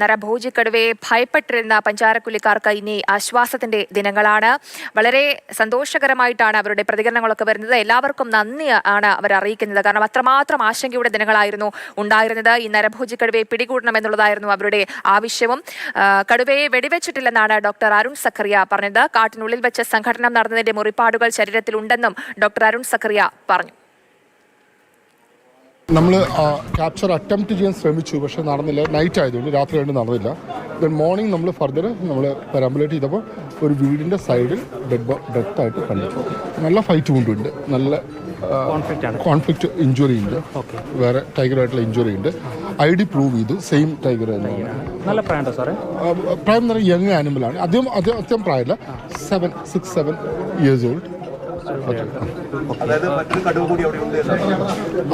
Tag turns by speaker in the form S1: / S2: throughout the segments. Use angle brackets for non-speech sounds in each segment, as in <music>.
S1: നരഭോജി കടുവയെ ഭയപ്പെട്ടിരുന്ന പഞ്ചാരക്കുലിക്കാർക്ക് ഇനി ആശ്വാസത്തിന്റെ ദിനങ്ങളാണ്. വളരെ സന്തോഷകരമായിട്ടാണ് അവരുടെ പ്രതികരണങ്ങളൊക്കെ വരുന്നത്. എല്ലാവർക്കും നന്ദി ആണ് അവർ അറിയിക്കുന്നത്. കാരണം അത്രമാത്രം ആശങ്കയുടെ ദിനങ്ങളായിരുന്നു ഉണ്ടായിരുന്നത്. ഈ നരഭോജി കടുവയെ പിടികൂടണമെന്നുള്ളതായിരുന്നു അവരുടെ ആവശ്യവും. കടുവയെ വെടിവെച്ചിട്ടില്ലെന്നാണ് ഡോക്ടർ അരുൺ സക്കറിയ പറഞ്ഞത്. കാട്ടിനുള്ളിൽ വെച്ച് സംഘടന നടന്നതിന്റെ മുറിപ്പാടുകൾ ശരീരത്തിലുണ്ടെന്നും ഡോക്ടർ അരുൺ സക്കറിയ പറഞ്ഞു.
S2: നമ്മൾ ക്യാപ്ചർ അറ്റംപ്റ്റ് ചെയ്യാൻ ശ്രമിച്ചു പക്ഷെ നടന്നില്ല. നൈറ്റ് ആയതുകൊണ്ട് രാത്രി കഴിഞ്ഞ് നടന്നില്ല. ദെൻ മോർണിംഗ് നമ്മൾ ഫർദർ നമ്മൾ പെരാമ്പുലേറ്റ് ചെയ്തപ്പോൾ ഒരു വീടിന്റെ സൈഡിൽ ഡെഡ് ഡെത്ത് ആയിട്ട് കണ്ടു നല്ല ഫൈറ്റ് കൊണ്ടുണ്ട്. നല്ല കോൺഫ്ലിക്റ്റ് ഇഞ്ചുറി ഉണ്ട്. വേറെ ടൈഗറായിട്ടുള്ള ഇഞ്ചുറി ഉണ്ട്. ഐ ഡി പ്രൂവ് ചെയ്തു സെയിം ടൈഗർ തന്നെയാണ്.
S3: നല്ല
S2: പ്രായം എന്ന് പറഞ്ഞാൽ യങ് ആനിമലാണ് അധികം അധികം പ്രായമില്ല. Seven six seven years old
S4: കടുവ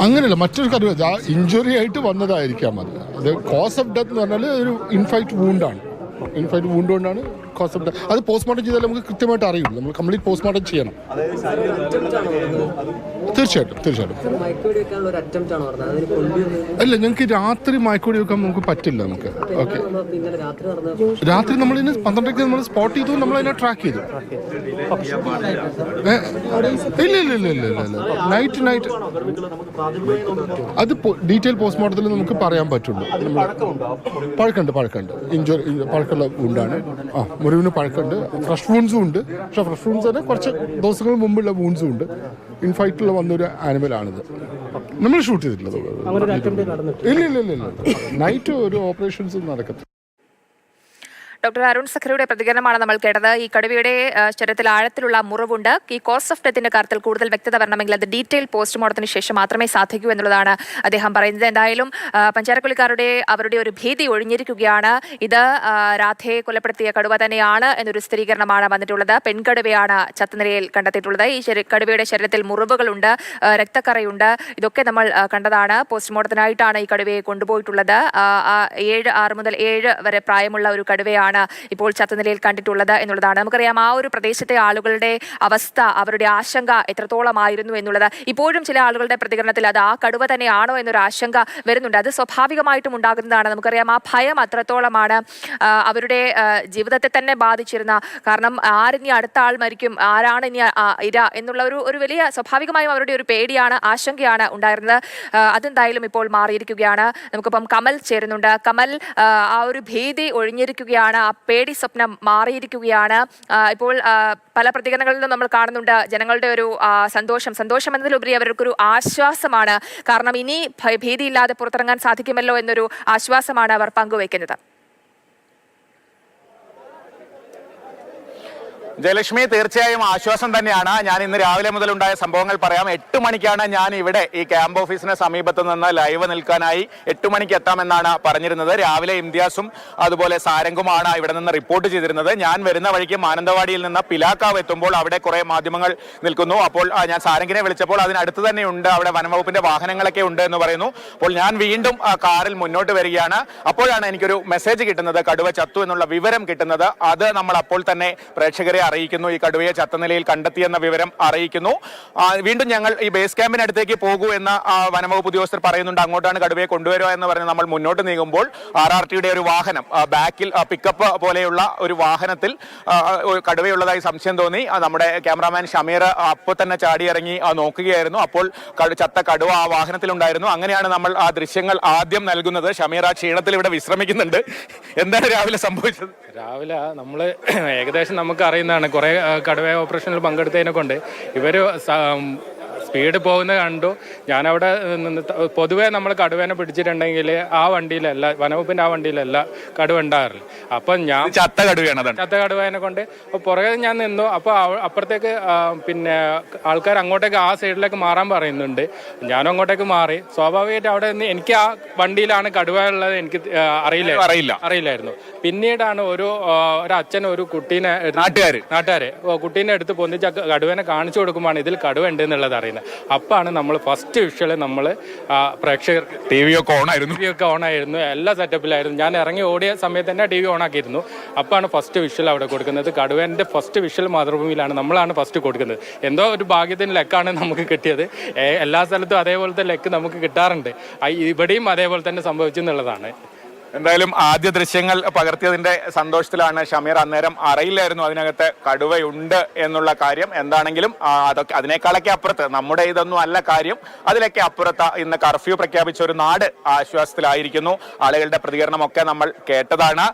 S2: അങ്ങനെയല്ല മറ്റൊരു കാര്യം ഇഞ്ചുറി ആയിട്ട് വന്നതായിരിക്കാം അത്. അത് കോസ് ഓഫ് ഡെത്ത് എന്ന് പറഞ്ഞാൽ ഒരു ഇൻഫൈറ്റ് വൂണ്ടാണ് ഇൻഫൈറ്റ് വൂണ്ട് കൊണ്ടാണ് ഡെത്ത് അത് പോസ്റ്റ്മോർട്ടം ചെയ്താൽ നമുക്ക് കൃത്യമായിട്ട് അറിയുള്ളൂ. നമ്മൾ കംപ്ലീറ്റ് പോസ്റ്റ്മോർട്ടം ചെയ്യണം. തീർച്ചയായിട്ടും തീർച്ചയായിട്ടും. അല്ല ഞങ്ങൾക്ക് രാത്രി മയക്കോടി വെക്കാൻ നമുക്ക് പറ്റില്ല നമുക്ക്. ഓക്കെ
S5: രാത്രി
S2: നമ്മൾ നമ്മളിതിന് പന്ത്രണ്ടരയ്ക്ക് നമ്മൾ സ്പോട്ട് ചെയ്തു നമ്മൾ അതിനെ ട്രാക്ക് ചെയ്തു ഇല്ല ഇല്ല ഇല്ല ഇല്ല ഇല്ല നൈറ്റ് നൈറ്റ് അത് ഡീറ്റെയിൽ പോസ്റ്റ്മോർട്ടത്തിൽ നമുക്ക് പറയാൻ പറ്റുള്ളൂ. പഴക്കമുണ്ട്? പഴക്കമുണ്ട് ഇഞ്ചുറി പഴക്കമുള്ള വൂണ്ടാണ് ആ. മുറിവിന് പഴക്കമുണ്ട്. ഫ്രഷ് വൂൺസും ഉണ്ട്. പക്ഷെ ഫ്രഷ് വൂൺസ് തന്നെ കുറച്ച് ദിവസങ്ങൾ മുമ്പുള്ള വൂൺസും ഉണ്ട്. ഇൻഫൈറ്റിൽ വന്നൊരു ആനിമലാണിത് നമ്മൾ ഷൂട്ട് ചെയ്തിട്ടില്ല. ഇല്ല ഇല്ല ഇല്ല നൈറ്റ് ഒരു ഓപ്പറേഷൻസ് നടക്കത്തില്ല.
S1: ഡോക്ടർ അരുൺ സഖറിയുടെ പ്രതികരണമാണ് നമ്മൾ കേട്ടത്. ഈ കടുവയുടെ ശരീരത്തിൽ ആഴത്തിലുള്ള മുറിവുണ്ട്. ഈ കോസ് ഓഫ് ഡെത്തിന്റെ കാര്യത്തിൽ കൂടുതൽ വ്യക്തത വരണമെങ്കിൽ അത് ഡീറ്റെയിൽ പോസ്റ്റ്മോർട്ടത്തിന് ശേഷം മാത്രമേ സാധിക്കൂ എന്നുള്ളതാണ് അദ്ദേഹം പറയുന്നത്. എന്തായാലും പഞ്ചാരക്കുലിക്കാരുടെ അവരുടെ ഒരു ഭീതി ഒഴിഞ്ഞിരിക്കുകയാണ്. ഇത് രാധയെ കൊലപ്പെടുത്തിയ കടുവ തന്നെയാണ് എന്നൊരു സ്ഥിരീകരണമാണ് വന്നിട്ടുള്ളത്. പെൺകടുവയാണ് ചത്തനിലയിൽ കണ്ടെത്തിയിട്ടുള്ളത്. ഈ കടുവയുടെ ശരീരത്തിൽ മുറിവുകളുണ്ട് രക്തക്കറയുണ്ട്. ഇതൊക്കെ നമ്മൾ കണ്ടതാണ്. പോസ്റ്റ്മോർട്ടത്തിനായിട്ടാണ് ഈ കടുവയെ കൊണ്ടുപോയിട്ടുള്ളത്. ഏഴ് ആറ് മുതൽ ഏഴ് വരെ പ്രായമുള്ള ഒരു കടുവയാണ് ഇപ്പോൾ ചത്തനിലയിൽ കണ്ടിട്ടുള്ളത് എന്നുള്ളതാണ്. നമുക്കറിയാം ആ ഒരു പ്രദേശത്തെ ആളുകളുടെ അവസ്ഥ അവരുടെ ആശങ്ക എത്രത്തോളമായിരുന്നു എന്നുള്ളത്. ഇപ്പോഴും ചില ആളുകളുടെ പ്രതികരണത്തിൽ അത് ആ കടുവ തന്നെയാണോ എന്നൊരു ആശങ്ക വരുന്നുണ്ട്. അത് സ്വാഭാവികമായിട്ടും ഉണ്ടാകുന്നതാണ്. നമുക്കറിയാം ആ ഭയം അത്രത്തോളമാണ് അവരുടെ ജീവിതത്തെ തന്നെ ബാധിച്ചിരുന്ന. കാരണം ആരിനി അടുത്ത ആൾ മരിക്കും ആരാണ് ഇനി ഇര എന്നുള്ള ഒരു ഒരു വലിയ സ്വാഭാവികമായും അവരുടെ ഒരു പേടിയാണ് ആശങ്കയാണ് ഉണ്ടായിരുന്നത്. അതെന്തായാലും ഇപ്പോൾ മാറിയിരിക്കുകയാണ്. നമുക്കിപ്പം കമൽ ചേരുന്നുണ്ട്. കമൽ ആ ഒരു ഭീതി ഒഴിഞ്ഞിരിക്കുകയാണ്. ആ പേടി സ്വപ്നം മാറിയിരിക്കുകയാണ്. ഇപ്പോൾ പല പ്രതികരണങ്ങളിലും നമ്മൾ കാണുന്നുണ്ട് ജനങ്ങളുടെ ഒരു സന്തോഷം. സന്തോഷം എന്നതിലുപരി അവർക്കൊരു ആശ്വാസമാണ്. കാരണം ഇനി ഭീതിയില്ലാതെ പുറത്തിറങ്ങാൻ സാധിക്കുമല്ലോ എന്നൊരു ആശ്വാസമാണ് അവർ പങ്കുവയ്ക്കുന്നത്.
S6: ജയലക്ഷ്മി തീർച്ചയായും ആശ്വാസം തന്നെയാണ്. ഞാൻ ഇന്ന് രാവിലെ മുതൽ ഉണ്ടായ സംഭവങ്ങൾ പറയാം. എട്ട് മണിക്കാണ് ഞാൻ ഇവിടെ ഈ ക്യാമ്പ് ഓഫീസിന് സമീപത്ത് നിന്ന് ലൈവ് നിൽക്കാനായി എട്ട് മണിക്ക് എത്താമെന്നാണ് പറഞ്ഞിരുന്നത്. രാവിലെ ഇംതിയാസും അതുപോലെ സാരംഗുമാണ് ഇവിടെ നിന്ന് റിപ്പോർട്ട് ചെയ്തിരുന്നത്. ഞാൻ വരുന്ന വഴിക്ക് മാനന്തവാടിയിൽ നിന്ന് പിലാക്കാവ് എത്തുമ്പോൾ അവിടെ കുറെ മാധ്യമങ്ങൾ നിൽക്കുന്നു. അപ്പോൾ ഞാൻ സാരംഗിനെ വിളിച്ചപ്പോൾ അതിനടുത്ത് തന്നെ ഉണ്ട് അവിടെ വനംവകുപ്പിന്റെ വാഹനങ്ങളൊക്കെ ഉണ്ട് എന്ന് പറയുന്നു. അപ്പോൾ ഞാൻ വീണ്ടും കാറിൽ മുന്നോട്ട് വരികയാണ്. അപ്പോഴാണ് എനിക്കൊരു മെസ്സേജ് കിട്ടുന്നത്. കടുവ ചത്തു എന്നുള്ള വിവരം കിട്ടുന്നത്. അത് നമ്മൾ അപ്പോൾ തന്നെ പ്രേക്ഷകരെ അറിയിക്കുന്നു. ഈ കടുവയെ ചത്ത നിലയിൽ കണ്ടെത്തിയെന്ന വിവരം അറിയിക്കുന്നു. വീണ്ടും ഞങ്ങൾ ഈ ബേസ് ക്യാമ്പിനടുത്തേക്ക് പോകൂ എന്ന വനംവകുപ്പ് ഉദ്യോഗസ്ഥർ പറയുന്നുണ്ട്. അങ്ങോട്ടാണ് കടുവയെ കൊണ്ടുവരിക എന്ന് പറഞ്ഞ് നമ്മൾ മുന്നോട്ട് നീങ്ങുമ്പോൾ ആർ ആർ ടിയുടെ ഒരു വാഹനം ബാക്കിൽ പിക്കപ്പ് പോലെയുള്ള ഒരു വാഹനത്തിൽ കടുവയുള്ളതായി സംശയം തോന്നി. നമ്മുടെ ക്യാമറാമാൻ ഷമീർ അപ്പോൾ തന്നെ ചാടിയിറങ്ങി നോക്കുകയായിരുന്നു. അപ്പോൾ ചത്ത കടുവ ആ വാഹനത്തിലുണ്ടായിരുന്നു അങ്ങനെയാണ് നമ്മൾ ആ ദൃശ്യങ്ങൾ ആദ്യം നൽകുന്നത്. ഷമീർ ആ ക്ഷീണത്തിൽ ഇവിടെ വിശ്രമിക്കുന്നുണ്ട്. എന്താണ് രാവിലെ സംഭവിച്ചത്?
S3: രാവിലെ നമ്മൾ ഏകദേശം നമുക്ക് അറിയുന്നതാണ് കുറേ കടുവ ഓപ്പറേഷനിൽ പങ്കെടുത്തതിനെ കൊണ്ട് ഇവർ സ്പീഡ് പോകുന്നത് കണ്ടു. ഞാനവിടെ നിന്ന് പൊതുവേ നമ്മൾ കടുവേനെ പിടിച്ചിട്ടുണ്ടെങ്കിൽ ആ വണ്ടിയിലല്ല വനവകുപ്പിന്റെ ആ വണ്ടിയിലല്ല കടുവ ഉണ്ടാകാറില്ല അപ്പം ഞാൻ
S6: ചത്ത കടുവയാണ്
S3: ചത്ത കടുവേനെ കൊണ്ട് അപ്പോൾ പുറകെ ഞാൻ നിന്നു. അപ്പോൾ അപ്പുറത്തേക്ക് പിന്നെ ആൾക്കാർ അങ്ങോട്ടേക്ക് ആ സൈഡിലേക്ക് മാറാൻ പറയുന്നുണ്ട്. ഞാനും അങ്ങോട്ടേക്ക് മാറി. സ്വാഭാവികമായിട്ട് അവിടെ നിന്ന് എനിക്ക് ആ വണ്ടിയിലാണ് കടുവ ഉള്ളത് എനിക്ക് അറിയില്ല
S6: അറിയില്ല.
S3: അറിയില്ലായിരുന്നു. പിന്നീടാണ് ഒരു ഒരു അച്ഛൻ ഒരു കുട്ടീനെ നാട്ടുകാർ നാട്ടുകാർ കുട്ടീനെ എടുത്ത് പൊന്നിച്ച കടുവനെ കാണിച്ചു കൊടുക്കുമ്പോൾ ഇതിൽ കടുവ ഉണ്ട് എന്നുള്ളത് അറിയുന്നത്. അപ്പാണ് നമ്മൾ ഫസ്റ്റ് വിഷ്വൽ നമ്മൾ പ്രേക്ഷകർ
S6: ടി വി ഒക്കെ ഓണായിരുന്നു.
S3: ടി വി ഒക്കെ ഓൺ ആയിരുന്നു എല്ലാ സെറ്റപ്പിലായിരുന്നു ഞാൻ ഇറങ്ങി ഓടിയ സമയത്ത് തന്നെ ടി വി ഓൺ ആക്കിയിരുന്നു അപ്പാണ് ഫസ്റ്റ് വിഷ്വൽ അവിടെ കൊടുക്കുന്നത്. കടുവേന്റെ ഫസ്റ്റ് വിഷ്വൽ മാതൃഭൂമിയിലാണ് നമ്മളാണ് ഫസ്റ്റ് കൊടുക്കുന്നത്. എന്തോ ഒരു ഭാഗ്യത്തിന് ലെക്കാണ് നമുക്ക് കിട്ടിയത്. എല്ലാ സ്ഥലത്തും അതേപോലത്തെ ലെക്ക് നമുക്ക് കിട്ടാറുണ്ട്. ഇവിടെയും അതേപോലെ തന്നെ സംഭവിച്ചു എന്നുള്ളതാണ്.
S6: എന്തായാലും ആദ്യ ദൃശ്യങ്ങൾ പകർത്തിയതിന്റെ സന്തോഷത്തിലാണ് ഷമീർ അന്നേരം അറിയില്ലായിരുന്നു അതിനകത്ത് കടുവയുണ്ട് എന്നുള്ള കാര്യം എന്താണെങ്കിലും അതൊക്കെ അതിനേക്കാളൊക്കെ അപ്പുറത്ത് നമ്മുടെ ഇതൊന്നും അല്ല കാര്യം. അതിലൊക്കെ അപ്പുറത്ത് ഇന്ന് കർഫ്യൂ പ്രഖ്യാപിച്ച ഒരു നാട് ആശ്വാസത്തിലായിരിക്കുന്നു. ആളുകളുടെ പ്രതികരണമൊക്കെ നമ്മൾ കേട്ടതാണ്.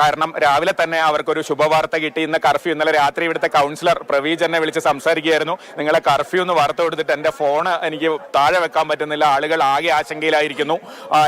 S6: കാരണം രാവിലെ തന്നെ അവർക്കൊരു ശുഭവാർത്ത കിട്ടി. ഇന്ന് കർഫ്യൂ ഇന്നലെ രാത്രി ഇവിടുത്തെ കൗൺസിലർ പ്രവീജ് എന്നെ വിളിച്ച് സംസാരിക്കുകയായിരുന്നു. നിങ്ങളെ കർഫ്യൂ എന്ന് വാർത്ത കൊടുത്തിട്ട് എന്റെ ഫോണ് എനിക്ക് താഴെ വെക്കാൻ പറ്റുന്നില്ല. ആളുകൾ ആകെ ആശങ്കയിലായിരിക്കുന്നു.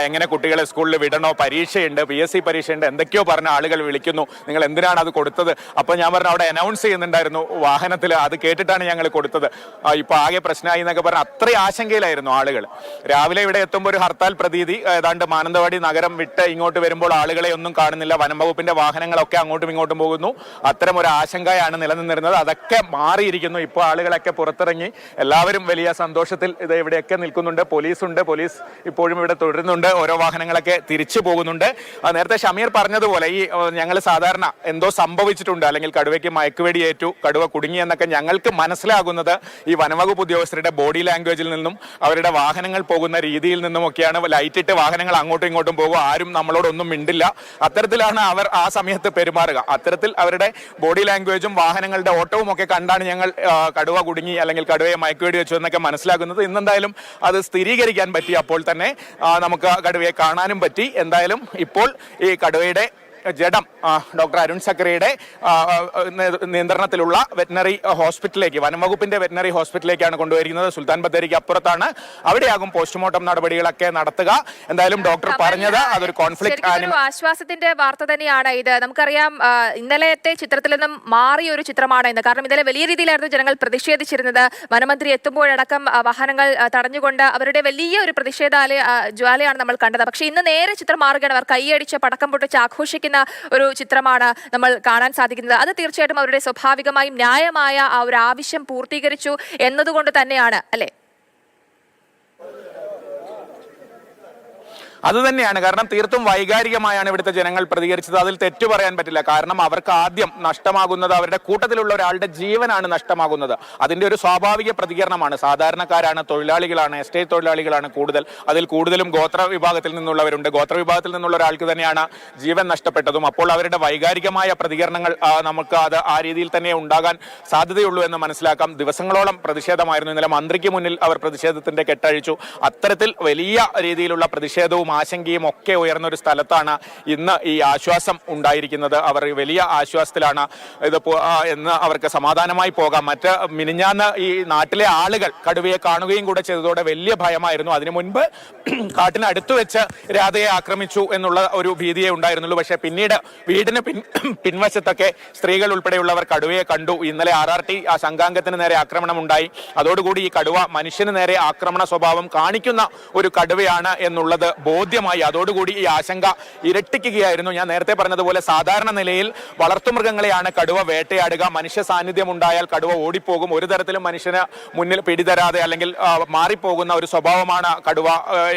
S6: എങ്ങനെ കുട്ടികളെ സ്കൂളിൽ വിടണോ? പരീക്ഷയുണ്ട് പി എസ് സി പരീക്ഷയുണ്ട് എന്തൊക്കെയോ പറഞ്ഞ ആളുകൾ വിളിക്കുന്നു. നിങ്ങൾ എന്തിനാണ് അത് കൊടുത്തത്? അപ്പോൾ ഞാൻ പറഞ്ഞു അവിടെ അനൗൺസ് ചെയ്യുന്നുണ്ടായിരുന്നു വാഹനത്തിൽ അത് കേട്ടിട്ടാണ് ഞങ്ങൾ കൊടുത്തത്. ഇപ്പോൾ ഇപ്പൊ ആകെ പ്രശ്നമായി എന്നൊക്കെ പറഞ്ഞ അത്രയും ആശങ്കയിലായിരുന്നു ആളുകൾ. രാവിലെ ഇവിടെ എത്തുമ്പോൾ ഒരു ഹർത്താൽ പ്രതീതി ഏതാണ്ട് മാനന്തവാടി നഗരം വിട്ട് ഇങ്ങോട്ട് വരുമ്പോൾ ആളുകളെ ഒന്നും കാണുന്നില്ല. വനം വകുപ്പിന്റെ വാഹനങ്ങളൊക്കെ അങ്ങോട്ടും ഇങ്ങോട്ടും പോകുന്നു. അത്തരം ഒരു ആശങ്കയാണ് നിലനിന്നിരുന്നത്. അതൊക്കെ മാറിയിരിക്കുന്നു. ഇപ്പോൾ ആളുകളൊക്കെ പുറത്തിറങ്ങി. എല്ലാവരും വലിയ സന്തോഷത്തിൽ ഇത് ഇവിടെയൊക്കെ നിൽക്കുന്നുണ്ട്. പോലീസുണ്ട്. പോലീസ് ഇപ്പോഴും ഇവിടെ തുടരുന്നുണ്ട്. ഓരോ വാഹനങ്ങളൊക്കെ തിരിച്ചു പോകുന്നുണ്ട്. നേരത്തെ ഷമീർ പറഞ്ഞതുപോലെ ഈ ഞങ്ങൾ സാധാരണ എന്തോ സംഭവിച്ചിട്ടുണ്ട്. അല്ലെങ്കിൽ കടുവയ്ക്ക് മയക്കുവെടി ഏറ്റു കടുവ കുടുങ്ങി എന്നൊക്കെ ഞങ്ങൾക്ക് മനസ്സിലാകുന്നത് ഈ വനവകുപ്പ് ഉദ്യോഗസ്ഥരുടെ ബോഡി ലാംഗ്വേജിൽ നിന്നും അവരുടെ വാഹനങ്ങൾ പോകുന്ന രീതിയിൽ നിന്നും ഒക്കെയാണ് ലൈറ്റിട്ട് വാഹനങ്ങൾ അങ്ങോട്ടും ഇങ്ങോട്ടും പോകും ആരും നമ്മളോടൊന്നും മിണ്ടില്ല. അത്തരത്തിലാണ് അവർ ആ സമയത്ത് പെരുമാറുക. അത്തരത്തിൽ അവരുടെ ബോഡി ലാംഗ്വേജും വാഹനങ്ങളുടെ ഓട്ടവും ഒക്കെ കണ്ടാണ് ഞങ്ങൾ കടുവ കുടുങ്ങി അല്ലെങ്കിൽ കടുവയെ മയക്കുവെടി വെച്ചു എന്നൊക്കെ മനസ്സിലാക്കുന്നത് ഇന്നെന്തായാലും അത് സ്ഥിരീകരിക്കാൻ പറ്റി. അപ്പോൾ തന്നെ നമുക്ക് കടുവയെ കാണാനും എന്തായാലും ഇപ്പോൾ ഈ കടുവയുടെ ജഡം ഡോക്ടർ അരുൺ സക്കറിയുടെ നിയന്ത്രണത്തിലുള്ള വെറ്റിനറി ഹോസ്പിറ്റലിലേക്ക് വനംവകുപ്പിന്റെ വെറ്റിനറി ഹോസ്പിറ്റലിലേക്കാണ് കൊണ്ടുവരുന്നത്. സുൽത്താൻ ബത്തേരിക്ക് അപ്പുറത്താണ്. അവിടെയാകും പോസ്റ്റ്മോർട്ടം നടപടികളൊക്കെ നടത്തുക. എന്തായാലും ഡോക്ടർ പറഞ്ഞത് അതൊരു കോൺഫ്ലിക്ട്
S1: ആശ്വാസത്തിന്റെ വാർത്ത തന്നെയാണ് ഇത്. നമുക്കറിയാം ഇന്നലത്തെ ചിത്രത്തിൽ നിന്നും മാറിയ ഒരു ചിത്രമാണ് ഇന്ന് കാരണം ഇന്നലെ വലിയ രീതിയിലായിരുന്നു ജനങ്ങൾ പ്രതിഷേധിച്ചിരുന്നത്. വനമന്ത്രി എത്തുമ്പോഴടക്കം വാഹനങ്ങൾ തടഞ്ഞുകൊണ്ട് അവരുടെ വലിയ ഒരു പ്രതിഷേധാലയ ജ്വാലയാണ് നമ്മൾ കണ്ടത്. പക്ഷേ ഇന്ന് നേരെ ചിത്രം മാറുകയാണ്. അവർ കൈയടിച്ച് പടക്കം പൊട്ടിച്ച് ആഘോഷിക്കുന്ന ഒരു ചിത്രമാണ് നമ്മൾ കാണാൻ സാധിക്കുന്നത്. അത് തീർച്ചയായിട്ടും അവരുടെ സ്വാഭാവികമായും ന്യായമായ ആ ഒരു ആവശ്യം പൂർത്തീകരിച്ചു എന്നതുകൊണ്ട് തന്നെയാണ് അല്ലെ?
S6: അത് തന്നെയാണ്. കാരണം തീർത്തും വൈകാരികമായാണ് ഇവിടുത്തെ ജനങ്ങൾ പ്രതികരിച്ചത്. അതിൽ തെറ്റു പറയാൻ പറ്റില്ല. കാരണം അവർക്ക് ആദ്യം നഷ്ടമാകുന്നത് അവരുടെ കൂട്ടത്തിലുള്ള ഒരാളുടെ ജീവനാണ് നഷ്ടമാകുന്നത്. അതിന്റെ ഒരു സ്വാഭാവിക പ്രതികരണമാണ്. സാധാരണക്കാരാണ് തൊഴിലാളികളാണ് എസ്റ്റേറ്റ് തൊഴിലാളികളാണ് കൂടുതൽ. അതിൽ കൂടുതലും ഗോത്ര വിഭാഗത്തിൽ നിന്നുള്ളവരുണ്ട്. ഗോത്ര വിഭാഗത്തിൽ നിന്നുള്ള ഒരാൾക്ക് തന്നെയാണ് ജീവൻ നഷ്ടപ്പെട്ടതും. അപ്പോൾ അവരുടെ വൈകാരികമായ പ്രതികരണങ്ങൾ നമുക്ക് അത് ആ രീതിയിൽ തന്നെ ഉണ്ടാകാൻ സാധ്യതയുള്ളൂ എന്ന് മനസ്സിലാക്കാം. ദിവസങ്ങളോളം പ്രതിഷേധമായിരുന്നു. ഇന്നലെ മന്ത്രിക്ക് മുന്നിൽ അവർ പ്രതിഷേധത്തിന്റെ കെട്ടഴിച്ചു. അത്തരത്തിൽ വലിയ രീതിയിലുള്ള പ്രതിഷേധവും ആശങ്കയും ഒക്കെ ഉയർന്ന ഒരു സ്ഥലത്താണ് ഇന്ന് ഈ ആശ്വാസം ഉണ്ടായിരിക്കുന്നത്. അവർ വലിയ ആശ്വാസത്തിലാണ് ഇത് എന്ന് അവർക്ക് സമാധാനമായി പോകാം. മറ്റ് മിനിഞ്ഞാന്ന് ഈ നാട്ടിലെ ആളുകൾ കടുവയെ കാണുകയും കൂടെ ചെയ്തതോടെ വലിയ ഭയമായിരുന്നു. അതിനു മുൻപ് <clears throat> കാട്ടിന് അടുത്ത് വെച്ച് രാധയെ ആക്രമിച്ചു എന്നുള്ള ഒരു ഭീതിയെ ഉണ്ടായിരുന്നുള്ളൂ. പക്ഷേ പിന്നീട് വീടിന് പിൻ <clears throat> പിൻവശത്തൊക്കെ സ്ത്രീകൾ ഉൾപ്പെടെയുള്ളവർ കടുവയെ കണ്ടു. ഇന്നലെ ആർ ആർ ടി ആ സംഘാംഗത്തിന് നേരെ ആക്രമണം ഉണ്ടായി അതോടുകൂടി ഈ കടുവ മനുഷ്യന് നേരെ ആക്രമണ സ്വഭാവം കാണിക്കുന്ന ഒരു കടുവയാണ് എന്നുള്ളത് ബോധ്യമായി അതോടുകൂടി ഈ ആശങ്ക ഇരട്ടിക്കുകയായിരുന്നു. ഞാൻ നേരത്തെ പറഞ്ഞതുപോലെ സാധാരണ നിലയിൽ വളർത്തുമൃഗങ്ങളെയാണ് കടുവ വേട്ടയാടുക. മനുഷ്യ സാന്നിധ്യം ഉണ്ടായാൽ കടുവ ഓടിപ്പോകും. ഒരു തരത്തിലും മനുഷ്യന് മുന്നിൽ പിടിതരാതെ അല്ലെങ്കിൽ മാറിപ്പോകുന്ന ഒരു സ്വഭാവമാണ് കടുവ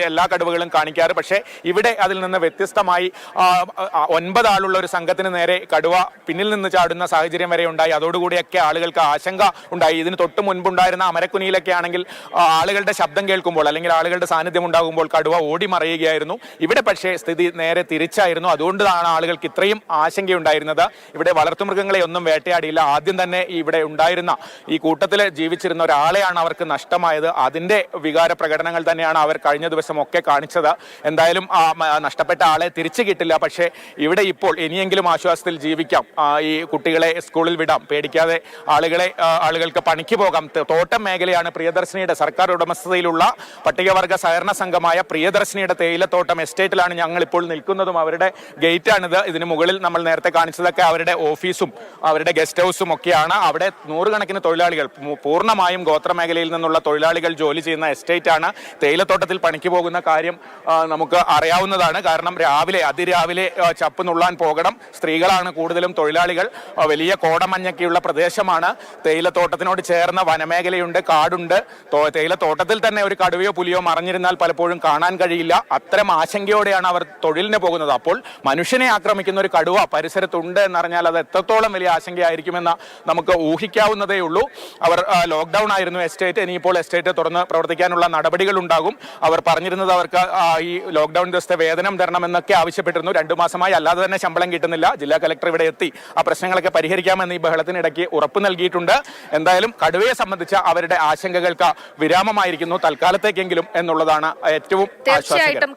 S6: എല്ലാ കടുവകളും കാണിക്കാറ്. പക്ഷേ ഇവിടെ അതിൽ നിന്ന് വ്യത്യസ്തമായി ഒൻപത് ആളുള്ള ഒരു സംഘത്തിന് നേരെ കടുവ പിന്നിൽ നിന്ന് ചാടുന്ന സാഹചര്യം വരെ ഉണ്ടായി. അതോടുകൂടിയൊക്കെ ആളുകൾക്ക് ആശങ്ക ഉണ്ടായി. ഇതിന് തൊട്ട് മുൻപുണ്ടായിരുന്ന അമരക്കുനിയിലൊക്കെ ആണെങ്കിൽ ആളുകളുടെ ശബ്ദം കേൾക്കുമ്പോൾ അല്ലെങ്കിൽ ആളുകളുടെ സാന്നിധ്യം ഉണ്ടാകുമ്പോൾ കടുവ ഓടി മറയുകയായിരുന്നു. ഇവിടെ പക്ഷേ സ്ഥിതി നേരെ തിരിച്ചായിരുന്നു. അതുകൊണ്ടാണ് ആളുകൾക്ക് ഇത്രയും ആശങ്കയുണ്ടായിരുന്നത്. ഇവിടെ വളർത്തുമൃഗങ്ങളെ ഒന്നും വേട്ടയാടിയില്ല. ആദ്യം തന്നെ ഇവിടെ ഉണ്ടായിരുന്ന ഈ കൂട്ടത്തിൽ ജീവിച്ചിരുന്ന ഒരാളെയാണ് അവർക്ക് നഷ്ടമായത്. അതിന്റെ വികാര പ്രകടനങ്ങൾ തന്നെയാണ് അവർ കഴിഞ്ഞ ദിവസം ഒക്കെ കാണിച്ചത്. എന്തായാലും ആ നഷ്ടപ്പെട്ട ആളെ തിരിച്ചു കിട്ടില്ല. പക്ഷേ ഇവിടെ ഇപ്പോൾ ഇനിയെങ്കിലും ആശ്വാസത്തിൽ ജീവിക്കാം. ഈ കുട്ടികളെ സ്കൂളിൽ വിടാം. പേടിക്കാതെ ആളുകളെ ആളുകൾക്ക് പണിക്ക് പോകാം. തോട്ടം മേഖലയാണ് പ്രിയദർശിനിയുടെ സർക്കാർ ഉടമസ്ഥതയിലുള്ള പട്ടികവർഗ സഹകരണ സംഘമായ പ്രിയദർശിനിയുടെ തേയിലത്തോട്ടം എസ്റ്റേറ്റിലാണ് ഞങ്ങൾ ഇപ്പോൾ നിൽക്കുന്നതും. അവരുടെ ഗേറ്റാണിത് ഇതിന് മുകളിൽ നമ്മൾ നേരത്തെ കാണിച്ചതൊക്കെ അവരുടെ ഓഫീസും അവരുടെ ഗസ്റ്റ് ഹൗസും ഒക്കെയാണ്. അവിടെ നൂറുകണക്കിന് തൊഴിലാളികൾ പൂർണമായും ഗോത്രമേഖലയിൽ നിന്നുള്ള തൊഴിലാളികൾ ജോലി ചെയ്യുന്ന എസ്റ്റേറ്റ് ആണ് തേയിലത്തോട്ടത്തിൽ പണിക്ക് പോകുന്ന കാര്യം നമുക്ക് അറിയാവുന്നതാണ്. കാരണം രാവിലെ അതിരാവിലെ ചപ്പ് നുള്ളാൻ പോകണം. സ്ത്രീകളാണ് കൂടുതലും തൊഴിലാളികൾ. വലിയ കോടമഞ്ഞൊക്കെയുള്ള പ്രദേശമാണ്. തേയിലത്തോട്ടത്തിനോട് ചേർന്ന വനമേഖലയുണ്ട് കാടുണ്ട്. തേയിലത്തോട്ടത്തിൽ തന്നെ ഒരു കടുവയോ പുലിയോ മറിഞ്ഞിരുന്നാൽ പലപ്പോഴും കാണാൻ കഴിയില്ല. അത്തരം ആശങ്കയോടെയാണ് അവർ തൊഴിലിന് പോകുന്നത്. അപ്പോൾ മനുഷ്യനെ ആക്രമിക്കുന്ന ഒരു കടുവ പരിസരത്തുണ്ട് എന്നറിഞ്ഞാൽ അത് എത്രത്തോളം വലിയ ആശങ്കയായിരിക്കുമെന്ന് നമുക്ക് ഊഹിക്കാവുന്നതേ ഉള്ളൂ. അവർ ലോക്ക്ഡൌൺ ആയിരുന്നു എസ്റ്റേറ്റ് ഇനിയിപ്പോൾ എസ്റ്റേറ്റ് തുറന്ന് പ്രവർത്തിക്കാനുള്ള നടപടികൾ ഉണ്ടാകും. അവർ പറഞ്ഞിരുന്നത് അവർക്ക് ഈ ലോക്ക്ഡൌൺ ദിവസത്തെ വേതനം തരണമെന്നൊക്കെ ആവശ്യപ്പെട്ടിരുന്നു. രണ്ടു മാസമായി അല്ലാതെ തന്നെ ശമ്പളം കിട്ടുന്നില്ല. ജില്ലാ കലക്ടർ ഇവിടെ എത്തി ആ പ്രശ്നങ്ങളൊക്കെ പരിഹരിക്കാമെന്ന് ഈ ബഹളത്തിനിടയ്ക്ക് ഉറപ്പ് നൽകിയിട്ടുണ്ട്. എന്തായാലും കടുവയെ സംബന്ധിച്ച അവരുടെ ആശങ്കകൾക്ക് വിരാമമായിരിക്കുന്നു തൽക്കാലത്തേക്കെങ്കിലും എന്നുള്ളതാണ് ഏറ്റവും ആശ്വാസകരം.